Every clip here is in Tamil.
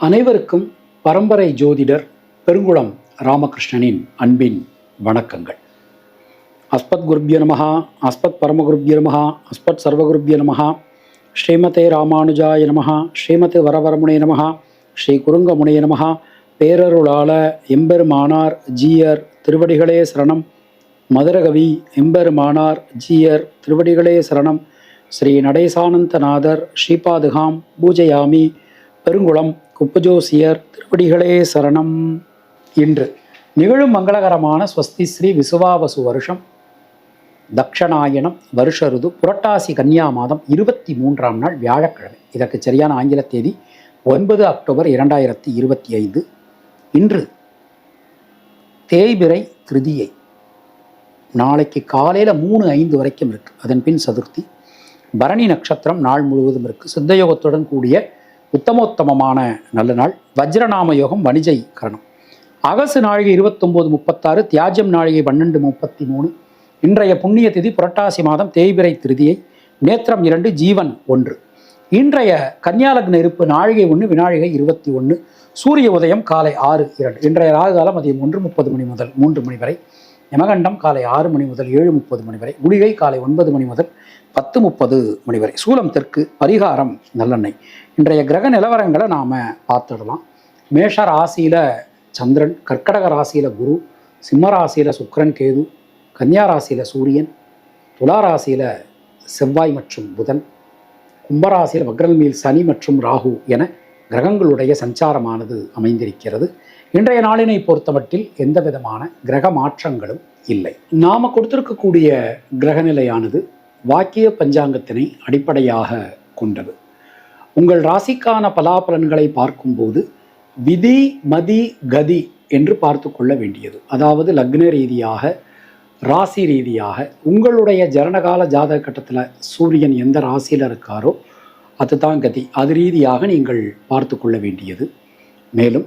அனைவருக்கும் பரம்பரை ஜோதிடர் பெருங்குளம் ராமகிருஷ்ணனின் அன்பின் வணக்கங்கள். அஸ்பத் குருபிய நமகா அஸ்பத் பரமகுருபிய நமகா அஸ்பத் சர்வகுருபிய நமகா ஸ்ரீமதே ராமானுஜாய நமகா ஸ்ரீமதே வரவரமுனை நமகா ஸ்ரீ குருங்கமுனைய நமகா பேரருளாள எம்பெருமானார் ஜீயர் திருவடிகளே சரணம் மதுரகவி எம்பெருமானார் ஜீயர் திருவடிகளே சரணம் ஸ்ரீ நடேசானந்தநாதர் ஸ்ரீபாதுகாம் பூஜயாமி பெருங்குளம் குப்பஜோசியர் திருவடிகளே சரணம். இன்று நிகழும் மங்களகரமான ஸ்வஸ்தி ஸ்ரீ விசுவாவசு வருஷம். தக்ஷணாயனம் வருஷ ருது புரட்டாசி கன்னியா மாதம் இருபத்தி மூன்றாம் நாள் வியாழக்கிழமை. இதற்கு சரியான ஆங்கில தேதி ஒன்பது அக்டோபர் இரண்டாயிரத்தி இருபத்தி ஐந்து. இன்று தேய்பிரை திருதியை. நாளைக்கு காலையில் மூணு ஐந்து வரைக்கும் இருக்கு. அதன் பின் சதுர்த்தி. பரணி நட்சத்திரம் நாள் முழுவதும் இருக்கு. சித்தயோகத்துடன் கூடிய உத்தமோத்தமமான நல்ல நாள். வஜ்ரநாம யோகம் வணிஜை கரணம். அகசு நாழிகை இருபத்தொம்போது முப்பத்தாறு தியாஜம் நாழிகை பன்னெண்டு முப்பத்தி மூணு இன்றைய புண்ணிய திதி புரட்டாசி மாதம் தேய்பிறை திருதியை நேத்திரம் இரண்டு ஜீவன் ஒன்று. இன்றைய கன்னியாலக்ன இருப்பு நாழிகை ஒன்று வினாழிகை இருபத்தி ஒன்று சூரிய உதயம் காலை ஆறு இரண்டு. இன்றைய ராகு காலம் மதியம் ஒன்று முப்பது மணி முதல் மூன்று மணி வரை. யமகண்டம் காலை ஆறு மணி முதல் ஏழு முப்பது மணி வரை குளிகை காலை ஒன்பது மணி முதல் பத்து முப்பது மணி வரை. சூலம் தெற்கு பரிகாரம் நல்லெண்ணெய். இன்றைய கிரக நிலவரங்களை நாம் பார்த்துடலாம். மேஷ ராசியில் சந்திரன் கர்க்கடக ராசியில் குரு சிம்ம ராசியில் சுக்கரன் கேது கன்னியா ராசியில் சூரியன் துலா ராசியில் செவ்வாய் மற்றும் புதன் கும்பராசியில் வக்ரல்மீல் சனி மற்றும் ராகு என கிரகங்களுடைய சஞ்சாரமானது அமைந்திருக்கிறது. இன்றைய நாளினை பொறுத்தமட்டில் எந்த விதமான கிரக மாற்றங்களும் இல்லை. நாம கொடுத்திருக்கக்கூடிய கிரகநிலையானது வாக்கிய பஞ்சாங்கத்தினை அடிப்படையாக கொண்டது. உங்கள் ராசிக்கான பலாபலன்களை பார்க்கும்போது விதி மதி கதி என்று பார்த்து கொள்ள வேண்டியது. அதாவது லக்ன ரீதியாக ராசி ரீதியாக உங்களுடைய ஜனனகால ஜாதக கட்டத்தில் சூரியன் எந்த ராசியில் இருக்காரோ அதுதான் கதி. அது ரீதியாக நீங்கள் பார்த்து கொள்ள வேண்டியது. மேலும்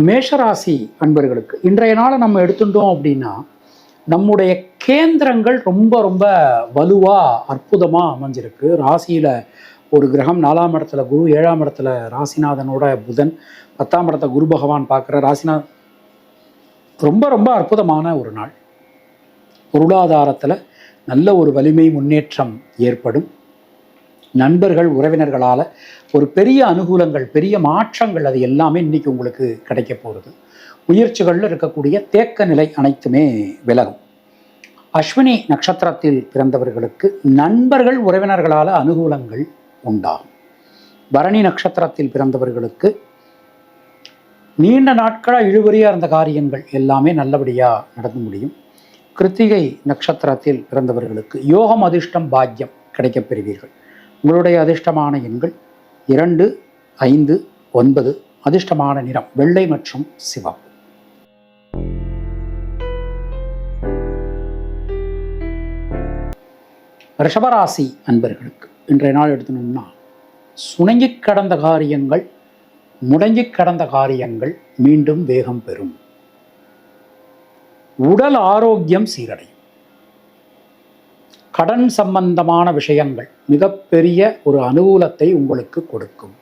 மேஷராசி அன்பர்களுக்கு இன்றைய நாளை நம்ம எடுத்துட்டோம் அப்படின்னா நம்முடைய கேந்திரங்கள் ரொம்ப ரொம்ப வலுவாக அற்புதமாக அமைஞ்சிருக்கு. ராசியில் ஒரு கிரகம் நாலாம் இடத்துல குரு ஏழாம் இடத்துல ராசிநாதனோட புதன் பத்தாம் இடத்த குரு பகவான் பார்க்குற ராசிநாத் ரொம்ப ரொம்ப அற்புதமான ஒரு நாள். பொருளாதாரத்தில் நல்ல ஒரு வலிமை முன்னேற்றம் ஏற்படும். நண்பர்கள் உறவினர்களால் ஒரு பெரிய அனுகூலங்கள் பெரிய மாற்றங்கள் அது எல்லாமே இன்றைக்கி உங்களுக்கு கிடைக்க போகிறது முயற்சிகளில் இருக்கக்கூடிய தேக்க நிலை அனைத்துமே விலகும். அஸ்வினி நட்சத்திரத்தில் பிறந்தவர்களுக்கு நண்பர்கள் உறவினர்களால் அனுகூலங்கள் உண்டாகும். பரணி நட்சத்திரத்தில் பிறந்தவர்களுக்கு நீண்ட நாட்களாக இழுபறியாக இருந்த காரியங்கள் எல்லாமே நல்லபடியாக நடந்து முடியும். கிருத்திகை நட்சத்திரத்தில் பிறந்தவர்களுக்கு யோகம் அதிர்ஷ்டம் பாக்கியம் கிடைக்கப் பெறுவீர்கள். உங்களுடைய அதிர்ஷ்டமான எண்கள் இரண்டு ஐந்து ஒன்பது அதிர்ஷ்டமான நிறம் வெள்ளை மற்றும் சிவப்பு. ரிஷபராசி அன்பர்களுக்கு இன்றைய நாள் எடுத்துனோம்னா சுணங்கி கடந்த காரியங்கள் முடங்கி கடந்த காரியங்கள் மீண்டும் வேகம் பெறும். உடல் ஆரோக்கியம் சீரடையும். கடன் சம்பந்தமான விஷயங்கள் மிகப்பெரிய ஒரு அனுகூலத்தை உங்களுக்கு கொடுக்கும்.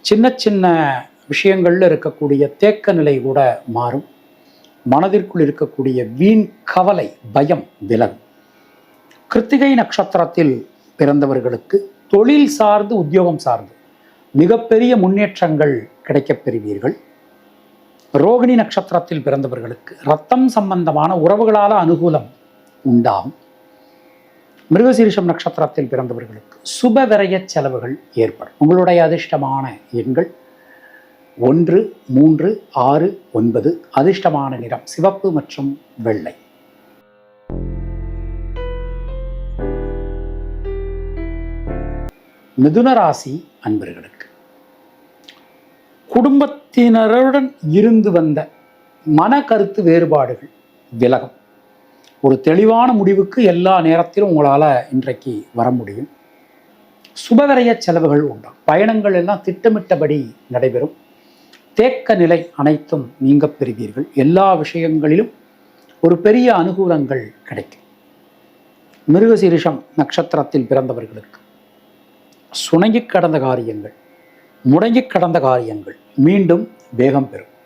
சின்ன சின்ன விஷயங்களில் இருக்கக்கூடிய தேக்க நிலை கூட மாறும். மனதிற்குள் இருக்கக்கூடிய வீண் கவலை பயம் விலகும். கிருத்திகை நட்சத்திரத்தில் பிறந்தவர்களுக்கு தொழில் சார்ந்து உத்தியோகம் சார்ந்து மிகப்பெரிய முன்னேற்றங்கள் கிடைக்கப் பெறுவீர்கள். ரோகிணி நட்சத்திரத்தில் பிறந்தவர்களுக்கு ரத்தம் சம்பந்தமான உறவுகளால் அனுகூலம் உண்டாகும். மிருகசீரிஷம் நட்சத்திரத்தில் பிறந்தவர்களுக்கு சுப செலவுகள் ஏற்படும். உங்களுடைய அதிர்ஷ்டமான எண்கள் ஒன்று மூன்று ஆறு ஒன்பது. அதிர்ஷ்டமான நிறம் சிவப்பு மற்றும் வெள்ளை. மிதுன ராசி அன்பர்களுக்கு குடும்பத்தினருடன் இருந்து வந்த மன கருத்து வேறுபாடுகள் விலகும். ஒரு தெளிவான முடிவுக்கு எல்லா நேரத்திலும் உங்களால் இன்றைக்கு வர முடியும். சுபவரைய செலவுகள் உண்டு. பயணங்கள் எல்லாம் திட்டமிட்டபடி நடைபெறும். தேக்க நிலை அனைத்தும் நீங்க பெறுவீர்கள். எல்லா விஷயங்களிலும் ஒரு பெரிய அனுகூலங்கள் கிடைக்கும். மிருகசீரிஷம் நட்சத்திரத்தில் பிறந்தவர்களுக்கு சுணங்கி கடந்த காரியங்கள் முடங்கி கடந்த காரியங்கள் மீண்டும் வேகம் பெறும்.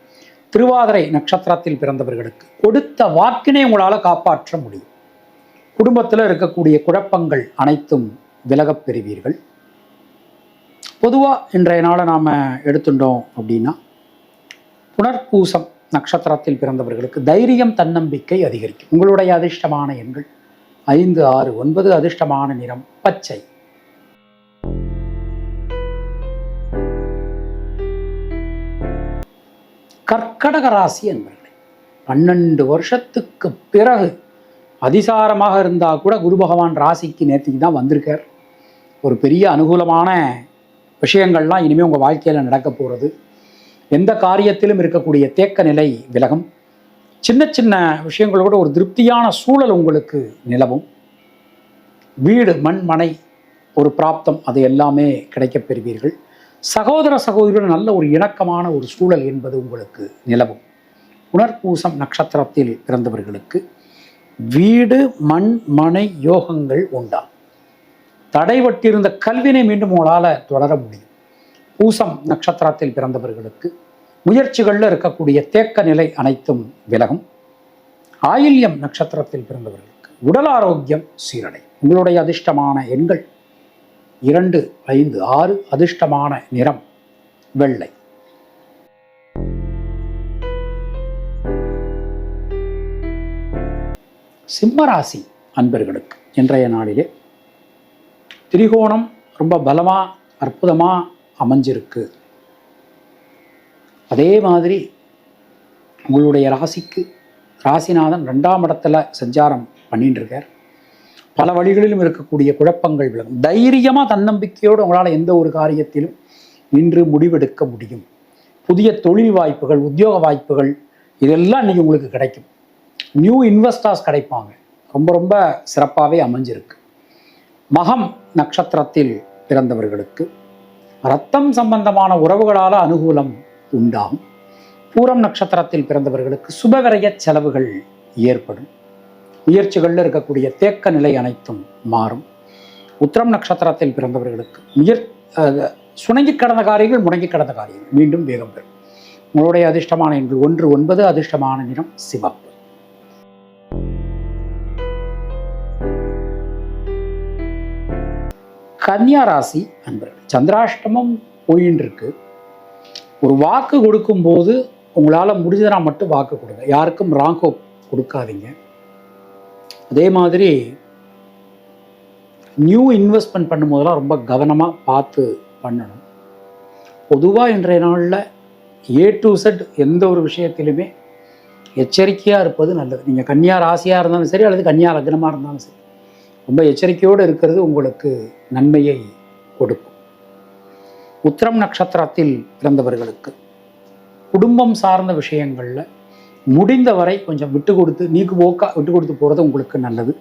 திருவாதிரை நட்சத்திரத்தில் பிறந்தவர்களுக்கு கொடுத்த வாக்கினை உங்களால் காப்பாற்ற முடியும். குடும்பத்தில் இருக்கக்கூடிய குழப்பங்கள் அனைத்தும் விலகப் பெறுவீர்கள். பொதுவாக இன்றைய நாளை நாம் எடுத்துட்டோம் அப்படின்னா புனர்பூசம் நட்சத்திரத்தில் பிறந்தவர்களுக்கு தைரியம் தன்னம்பிக்கை அதிகரிக்கும். உங்களுடைய அதிர்ஷ்டமான எண்கள் ஐந்து ஆறு ஒன்பது அதிர்ஷ்டமான நிறம் பச்சை. கர்க்கடக ராசி என்பர்களே பன்னெண்டு வருஷத்துக்கு பிறகு அதிசாரமாக இருந்தால் கூட குரு பகவான் ராசிக்கு நேற்றுக்கு தான் வந்திருக்கார். ஒரு பெரிய அனுகூலமான விஷயங்கள்லாம் இனிமேல் உங்கள் வாழ்க்கையில் நடக்க போகிறது எந்த காரியத்திலும் இருக்கக்கூடிய தேக்க நிலை விலகும். சின்ன சின்ன விஷயங்களோட ஒரு திருப்தியான சூழல் உங்களுக்கு நிலவும். வீடு மண் மனை ஒரு பிராப்தம் அது எல்லாமே கிடைக்கப் பெறுவீர்கள். சகோதர சகோதரியுடன் நல்ல ஒரு இணக்கமான ஒரு சூழல் என்பது உங்களுக்கு நிலவும். புனர்பூசம் நட்சத்திரத்தில் பிறந்தவர்களுக்கு வீடு மண் மனை யோகங்கள் உண்டாம் தடைபட்டிருந்த கல்வினை மீண்டும் உங்களால் தொடர முடியும். பூசம் நட்சத்திரத்தில் பிறந்தவர்களுக்கு முயற்சிகளில் இருக்கக்கூடிய தேக்க நிலை அனைத்தும் விலகும். ஆயில்யம் நட்சத்திரத்தில் பிறந்தவர்களுக்கு உடல் ஆரோக்கியம் சீரடை உங்களுடைய அதிர்ஷ்டமான எண்கள் இரண்டு ஐந்து ஆறு அதிர்ஷ்டமான நிறம் வெள்ளை. சிம்மராசி அன்பர்களுக்கு இன்றைய நாளிலே திரிகோணம் ரொம்ப பலமாக அற்புதமாக அமைஞ்சிருக்கு. அதே மாதிரி உங்களுடைய ராசிக்கு ராசிநாதன் ரெண்டாம் இடத்துல சஞ்சாரம் பண்ணிட்டு இருக்கார். பல வழிகளிலும் இருக்கக்கூடிய குழப்பங்கள் விலகும் தைரியமாக தன்னம்பிக்கையோடு உங்களால் எந்த ஒரு காரியத்திலும் இன்று முடிவெடுக்க முடியும். புதிய தொழில் வாய்ப்புகள் உத்தியோக வாய்ப்புகள் இதெல்லாம் இன்றைக்கி உங்களுக்கு கிடைக்கும். நியூ இன்வெஸ்டர்ஸ் கிடைப்பாங்க. ரொம்ப ரொம்ப சிறப்பாகவே அமைஞ்சிருக்கு. மகம் நட்சத்திரத்தில் பிறந்தவர்களுக்கு ரத்தம் சம்பந்தமான உறவுகளால் அனுகூலம் உண்டாகும். பூரம் நட்சத்திரத்தில் பிறந்தவர்களுக்கு சுபவிரய செலவுகள் ஏற்படும். முயற்சிகளில் இருக்கக்கூடிய தேக்க நிலை அனைத்தும் மாறும். உத்திரம் நட்சத்திரத்தில் பிறந்தவர்களுக்கு முயற் சுணங்கி கடந்த காரியங்கள் முடங்கி கடந்த காரியங்கள் மீண்டும் வேகம் பெறும். உங்களுடைய அதிர்ஷ்டமான எண்கள் ஒன்று ஒன்பது அதிர்ஷ்டமான நிறம் சிவப்பு. கன்னியா ராசி அன்பர்கள் சந்திராஷ்டமம் போயின்னு இருக்கு ஒரு வாக்கு கொடுக்கும்போது உங்களால் முடிஞ்சதுனா மட்டும் வாக்கு கொடுங்க. யாருக்கும் ராங்கோ கொடுக்காதீங்க. அதே மாதிரி நியூ இன்வெஸ்ட்மெண்ட் பண்ணும்போதெல்லாம் ரொம்ப கவனமாக பார்த்து பண்ணணும். பொதுவாக இன்றைய நாளில் ஏ டு செட் எந்த ஒரு விஷயத்திலுமே எச்சரிக்கையாக இருப்பது நல்லது. நீங்கள் கன்னியா ராசியாக இருந்தாலும் சரி அல்லது கன்னியா லக்னமாக இருந்தாலும் சரி ரொம்ப எச்சரிக்கையோடு இருக்கிறது உங்களுக்கு நன்மையை கொடுக்கும். உத்திரம் நட்சத்திரத்தில் பிறந்தவர்களுக்கு குடும்பம் சார்ந்த விஷயங்களில் முடிந்தவரை கொஞ்சம் விட்டு கொடுத்து நீக்கு போக்கா விட்டு கொடுத்து போகிறது உங்களுக்கு நல்லது.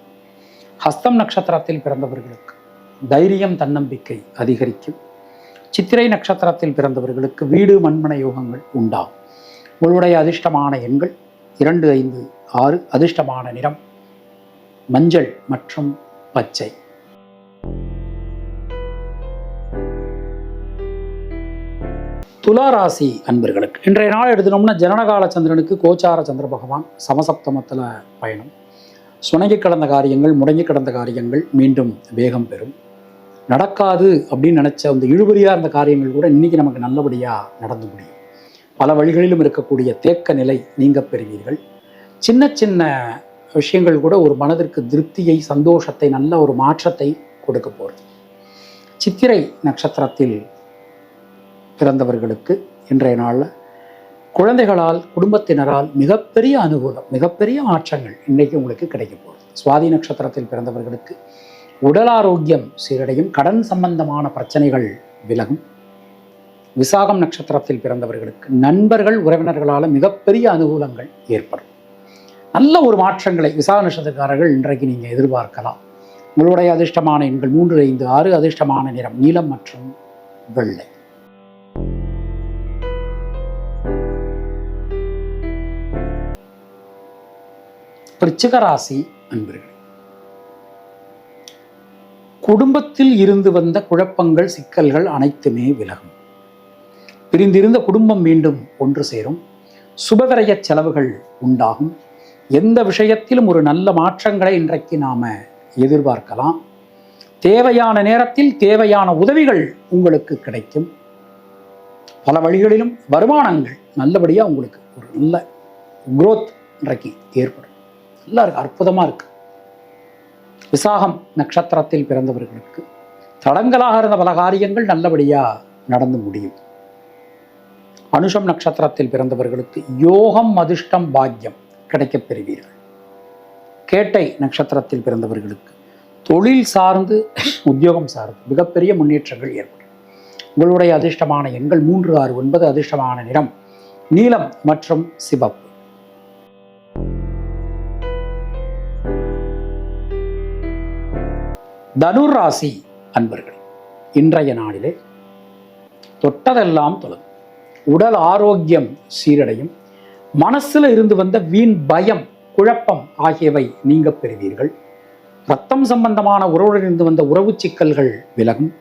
ஹஸ்தம் நட்சத்திரத்தில் பிறந்தவர்களுக்கு தைரியம் தன்னம்பிக்கை அதிகரிக்கும். சித்திரை நட்சத்திரத்தில் பிறந்தவர்களுக்கு வீடு மண்மனை யோகங்கள் உண்டாகும். உங்களுடைய அதிர்ஷ்டமான எண்கள் இரண்டு ஐந்து ஆறு அதிர்ஷ்டமான நிறம் மஞ்சள் மற்றும் பச்சை. துலா ராசி அன்பர்களுக்கு. இன்றைய நாள் எடுத்துனோம்னா ஜனனகால சந்திரனுக்கு கோச்சார சந்திர பகவான் சமசப்தமத்தில் பயணம். சுணங்கி கடந்த காரியங்கள் முடங்கி கடந்த காரியங்கள் மீண்டும் வேகம் பெறும். நடக்காது அப்படின்னு நினச்ச அந்த இழுபறியாக இருந்த காரியங்கள் கூட இன்னைக்கு நமக்கு நல்லபடியாக நடந்து முடியும். பல வழிகளிலும் இருக்கக்கூடிய தேக்க நிலை நீங்க பெறுவீர்கள். சின்ன சின்ன விஷயங்கள் கூட ஒரு மனதிற்கு திருப்தியை சந்தோஷத்தை நல்ல ஒரு மாற்றத்தை கொடுக்க போகிறது. சித்திரை நட்சத்திரத்தில் பிறந்தவர்களுக்கு இன்றைய நாளில் குழந்தைகளால் குடும்பத்தினரால் மிகப்பெரிய அனுகூலம் மிகப்பெரிய மாற்றங்கள் இன்றைக்கு உங்களுக்கு கிடைக்க போகுது. சுவாதி நட்சத்திரத்தில் பிறந்தவர்களுக்கு உடல் ஆரோக்கியம் சீரடையும் கடன் சம்பந்தமான பிரச்சனைகள் விலகும். விசாகம் நட்சத்திரத்தில் பிறந்தவர்களுக்கு நண்பர்கள் உறவினர்களால் மிகப்பெரிய அனுகூலங்கள் ஏற்படும். நல்ல ஒரு மாற்றங்களை விசாக நட்சத்திரக்காரர்கள் இன்றைக்கு நீங்கள் எதிர்பார்க்கலாம். உங்களுடைய அதிர்ஷ்டமான எண்கள் மூன்று ஐந்து ஆறு அதிர்ஷ்டமான நிறம் நீலம் மற்றும் வெள்ளை. விருச்சிக ராசி அன்பர்கள் குடும்பத்தில் இருந்து வந்த குழப்பங்கள் சிக்கல்கள் அனைத்துமே விலகும். பிரிந்திருந்த குடும்பம் மீண்டும் ஒன்று சேரும். சுபவிரய செலவுகள் உண்டாகும். எந்த விஷயத்திலும் ஒரு நல்ல மாற்றங்களை இன்றைக்கு நாம எதிர்பார்க்கலாம். தேவையான நேரத்தில் தேவையான உதவிகள் உங்களுக்கு கிடைக்கும். பல வழிகளிலும் வருமானங்கள் நல்லபடியாக உங்களுக்கு ஒரு நல்ல குரோத் இன்றைக்கு ஏற்படும். நல்லா இருக்கு அற்புதமாக இருக்கு விசாகம் நட்சத்திரத்தில் பிறந்தவர்களுக்கு தடங்களாக இருந்த பல காரியங்கள் நல்லபடியாக நடந்து முடியும். அனுஷம் நட்சத்திரத்தில் பிறந்தவர்களுக்கு யோகம் அதிர்ஷ்டம் பாக்கியம் கிடைக்கப் பெறுவீர்கள். கேட்டை நட்சத்திரத்தில் பிறந்தவர்களுக்கு தொழில் சார்ந்து உத்தியோகம் சார்ந்து மிகப்பெரிய முன்னேற்றங்கள் ஏற்படும். உங்களுடைய அதிர்ஷ்டமான எண்கள் மூன்று ஆறு ஒன்பது அதிர்ஷ்டமான நிறம் நீலம் மற்றும் சிவப்பு. தனுர் ராசி அன்பர்கள் இன்றைய நாளிலே தொட்டதெல்லாம் தொழும் உடல் ஆரோக்கியம் சீரடையும். மனசில் இருந்து வந்த வீண் பயம் குழப்பம் ஆகியவை நீங்க பெறுவீர்கள். ரத்தம் சம்பந்தமான உறவுடன் இருந்து வந்த உறவு சிக்கல்கள் விலகும்.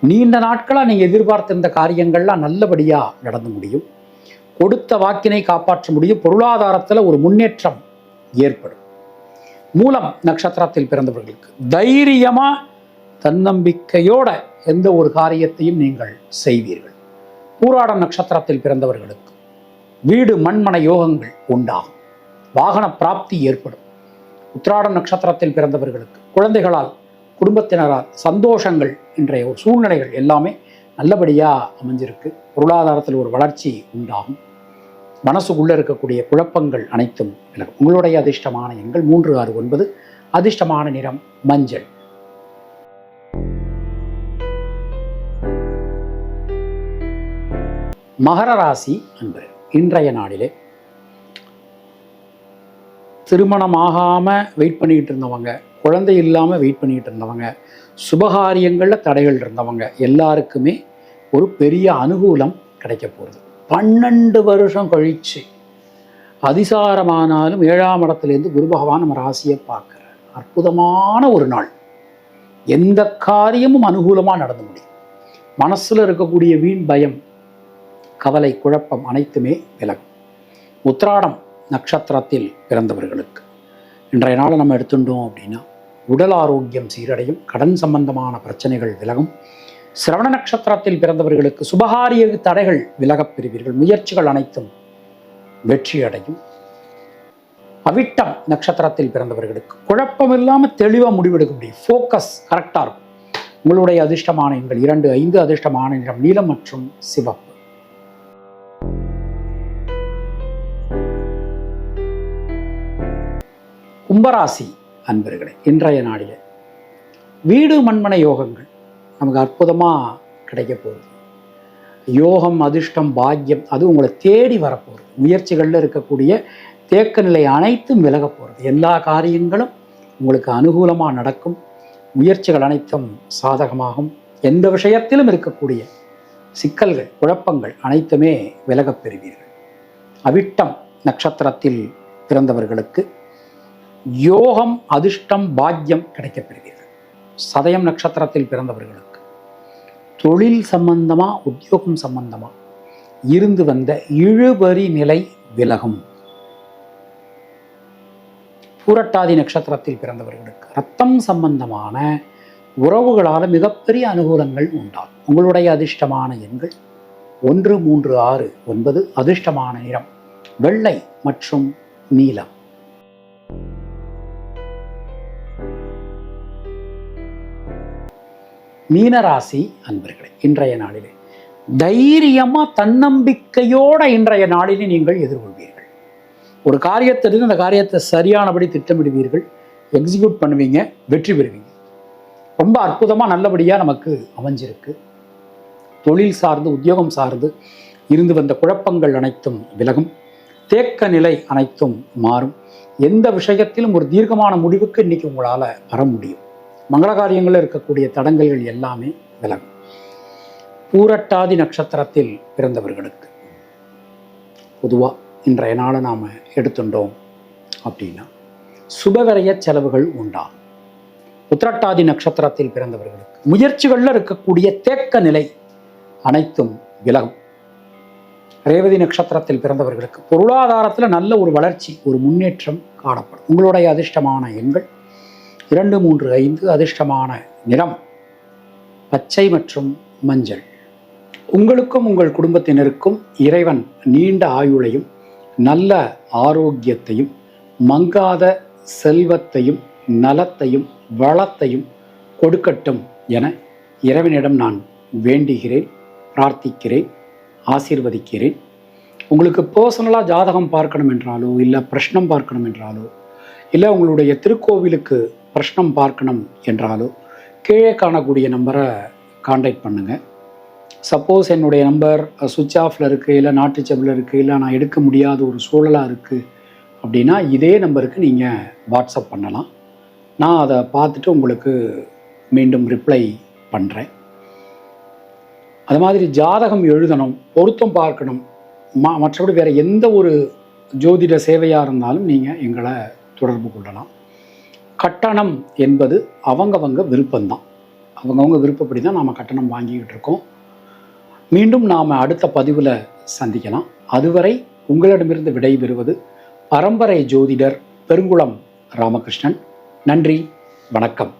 நீண்ட நாட்களாக நீங்கள் எதிர்பார்த்திருந்த காரியங்கள்லாம் நல்லபடியாக நடந்து முடியும். கொடுத்த வாக்கினை காப்பாற்ற முடியும். பொருளாதாரத்தில் ஒரு முன்னேற்றம் ஏற்படும். மூலம் நட்சத்திரத்தில் பிறந்தவர்களுக்கு. தைரியமா தன்னம்பிக்கையோட எந்த ஒரு காரியத்தையும் நீங்கள் செய்வீர்கள். பூராடம் நட்சத்திரத்தில் பிறந்தவர்களுக்கு வீடு மண்மன யோகங்கள் உண்டாகும். வாகன பிராப்தி ஏற்படும். உத்திராடம் நட்சத்திரத்தில் பிறந்தவர்களுக்கு குழந்தைகளால் குடும்பத்தினரால் சந்தோஷங்கள் இன்றைய ஒரு சூழ்நிலைகள் எல்லாமே நல்லபடியாக அமைஞ்சிருக்கு. பொருளாதாரத்தில் ஒரு வளர்ச்சி உண்டாகும். மனசுக்குள்ளே இருக்கக்கூடிய குழப்பங்கள் அனைத்தும் விலகும் உங்களுடைய அதிர்ஷ்டமான எண்கள் மூன்று ஆறு ஒன்பது அதிர்ஷ்டமான நிறம் மஞ்சள். மகர ராசி அன்பர் இன்றைய நாளிலே திருமணமாகாமல் வெயிட் பண்ணிக்கிட்டு இருந்தவங்க குழந்தை இல்லாமல் வெயிட் பண்ணிக்கிட்டு இருந்தவங்க சுபகாரியங்களில் தடைகள் இருந்தவங்க எல்லாருக்குமே ஒரு பெரிய அனுகூலம் கிடைக்க போகிறது பன்னெண்டு வருஷம் கழித்து அதிசாரமானாலும் ஏழாம் இடத்துலேருந்து குரு பகவான் நம்ம ராசியை பார்க்குறார். அற்புதமான ஒரு நாள். எந்த காரியமும் அனுகூலமாக நடந்து முடியும். மனசில் இருக்கக்கூடிய வீண் பயம் கவலை குழப்பம் அனைத்துமே விலகும். உத்ராடம் நட்சத்திரத்தில் பிறந்தவர்களுக்கு. இன்றைய நாளை நம்ம எடுத்துட்டோம் அப்படின்னா உடல் ஆரோக்கியம் சீரடையும் கடன் சம்பந்தமான பிரச்சனைகள் விலகும். சிரவண நட்சத்திரத்தில் பிறந்தவர்களுக்கு சுபகாரிய தடைகள் விலகப் பெறுவீர்கள். முயற்சிகள் அனைத்தும் வெற்றி அடையும் அவிட்டம் நட்சத்திரத்தில் பிறந்தவர்களுக்கு குழப்பம் இல்லாமல் தெளிவாக முடிவெடுக்க முடியும் ஃபோக்கஸ் கரெக்டாக இருக்கும். உங்களுடைய அதிர்ஷ்டமான எண்கள் இரண்டு ஐந்து அதிர்ஷ்டமான நிறம் நீலம் மற்றும் சிவப்பு. கும்பராசி அன்பர்களே இன்றைய நாளில் வீடு மண்மனை யோகங்கள் நமக்கு அற்புதமாக கிடைக்க போகுது. யோகம் அதிர்ஷ்டம் பாக்கியம் அது உங்களை தேடி வரப்போகுது முயற்சிகளில் இருக்கக்கூடிய தேக்க நிலை அனைத்தும் விலகப் போகிறது எல்லா காரியங்களும் உங்களுக்கு அனுகூலமாக நடக்கும். முயற்சிகள் அனைத்தும் சாதகமாகும். எந்த விஷயத்திலும் இருக்கக்கூடிய சிக்கல்கள் குழப்பங்கள் அனைத்துமே விலகப் பெறுவீர்கள். அவிட்டம் நட்சத்திரத்தில் பிறந்தவர்களுக்கு யோகம் அதிர்ஷ்டம் பாக்கியம் கிடைக்கப் பெறுவீர்கள். சதயம் நட்சத்திரத்தில் பிறந்தவர்களுக்கு தொழில் சம்பந்தமா உத்தியோகம் சம்பந்தமா இருந்து வந்த இழுபறி நிலை விலகும். பூரட்டாதி நட்சத்திரத்தில் பிறந்தவர்களுக்கு ரத்தம் சம்பந்தமான உறவுகளால் மிகப்பெரிய அனுகூலங்கள் உண்டாகும். உங்களுடைய அதிர்ஷ்டமான எண்கள் ஒன்று மூன்று ஆறு ஒன்பது அதிர்ஷ்டமான நிறம். வெள்ளை மற்றும் நீலம். மீனராசி அன்பர்களே இன்றைய நாளிலே தைரியமா தன்னம்பிக்கையோட இன்றைய நாளிலே நீங்கள் எதிர்கொள்வீர்கள். ஒரு காரியத்தை அந்த காரியத்தை சரியானபடி திட்டமிடுவீர்கள் எக்ஸிக்யூட் பண்ணுவீங்க வெற்றி பெறுவீங்க. ரொம்ப அற்புதமாக நல்லபடியாக நமக்கு அமைஞ்சிருக்கு. தொழில் சார்ந்து உத்தியோகம் சார்ந்து இருந்து வந்த குழப்பங்கள் அனைத்தும் விலகும். தேக்க நிலை அனைத்தும் மாறும். எந்த விஷயத்திலும் ஒரு தீர்க்கமான முடிவுக்கு இன்னைக்கு உங்களால் வர முடியும். மங்கள காரியங்களில் இருக்கக்கூடிய தடங்கல்கள் எல்லாமே விலகும். பூரட்டாதி நட்சத்திரத்தில் பிறந்தவர்களுக்கு. பொதுவாக இன்றைய நாளை நாம் எடுத்துட்டோம் அப்படின்னா சுபவிரய செலவுகள் உண்டாகும். உத்திரட்டாதி நட்சத்திரத்தில் பிறந்தவர்களுக்கு முயற்சிகளில் இருக்கக்கூடிய தேக்க நிலை அனைத்தும் விலகும். ரேவதி நட்சத்திரத்தில் பிறந்தவர்களுக்கு பொருளாதாரத்தில் நல்ல ஒரு வளர்ச்சி ஒரு முன்னேற்றம் காணப்படும். உங்களுடைய அதிர்ஷ்டமான எண்கள் இரண்டு மூன்று ஐந்து அதிர்ஷ்டமான நிறம் பச்சை மற்றும் மஞ்சள். உங்களுக்கும் உங்கள் குடும்பத்தினருக்கும் இறைவன் நீண்ட ஆயுளையும் நல்ல ஆரோக்கியத்தையும் மங்காத செல்வத்தையும் நலத்தையும் வளத்தையும் கொடுக்கட்டும் என இறைவனிடம் நான் வேண்டுகிறேன் பிரார்த்திக்கிறேன் ஆசீர்வதிக்கிறேன். உங்களுக்கு பர்சனலாக ஜாதகம் பார்க்கணும் என்றாலோ இல்லை பிரஷ்னம் பார்க்கணும் என்றாலோ இல்லை உங்களுடைய திருக்கோவிலுக்கு பிரஷ்னம் பார்க்கணும் என்றாலோ கீழே காணக்கூடிய நம்பரை காண்டாக்ட் பண்ணுங்கள் சப்போஸ் என்னுடைய நம்பர் சுவிட்ச் ஆஃபில் இருக்குது இல்லை நாட்டு செப்பில் இருக்குது இல்லை நான் எடுக்க முடியாத ஒரு சூழலாக இருக்குது அப்படின்னா இதே நம்பருக்கு நீங்கள் வாட்ஸ்அப் பண்ணலாம். நான் அதை பார்த்துட்டு உங்களுக்கு மீண்டும் ரிப்ளை பண்ணுறேன் அது மாதிரி ஜாதகம் எழுதணும் பொருத்தம் பார்க்கணும். ம மற்றபடி வேறு எந்த ஒரு ஜோதிட சேவையாக இருந்தாலும் நீங்கள் எங்களை தொடர்பு கொள்ளலாம். கட்டணம் என்பது அவங்கவங்க விருப்பம்தான். அவங்கவங்க விருப்பப்படி தான் நாம் கட்டணம் வாங்கிக்கிட்டு இருக்கோம். மீண்டும் நாம் அடுத்த பதிவில் சந்திக்கலாம். அதுவரை உங்களிடமிருந்து விடைபெறுவது பரம்பரை ஜோதிடர் பெருங்குளம் ராமகிருஷ்ணன். நன்றி வணக்கம்.